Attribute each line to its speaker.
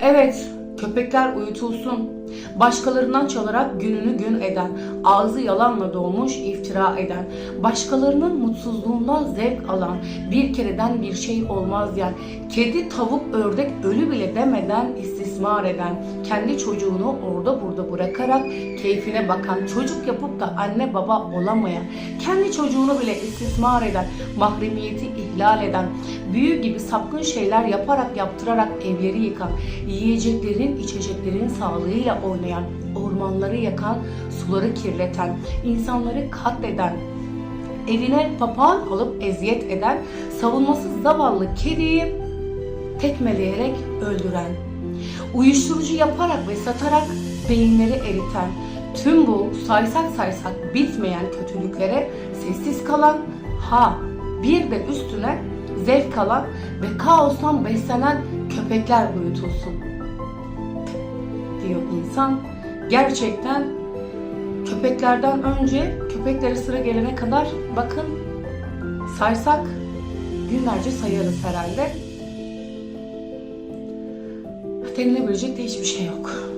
Speaker 1: Evet, köpekler uyutulsun. Başkalarından çalarak gününü gün eden, ağzı yalanla dolmuş iftira eden, başkalarının mutsuzluğundan zevk alan, bir kereden bir şey olmaz diyen, kedi, tavuk, ördek ölü bile demeden istismar eden, kendi çocuğunu orada burada bırakarak keyfine bakan, çocuk yapıp da anne baba olamayan, kendi çocuğunu bile istismar eden, mahremiyeti ihlal eden, büyü gibi sapkın şeyler yaparak yaptırarak evleri yıkan, yiyeceklerin, içeceklerin sağlığıyla oynayan, ormanları yakan, suları kirleten, insanları katleden, evine papağan alıp eziyet eden, savunmasız zavallı kediyi tekmeleyerek öldüren, uyuşturucu yaparak ve satarak beyinleri eriten, tüm bu saysak saysak bitmeyen kötülüklere sessiz kalan, ha bir de üstüne zevk alan ve kaostan beslenen köpekler uyutulsun diyor insan. Gerçekten köpeklerden önce köpeklere sıra gelene kadar bakın saysak günlerce sayarız herhalde. Denilebilecek de hiçbir şey yok.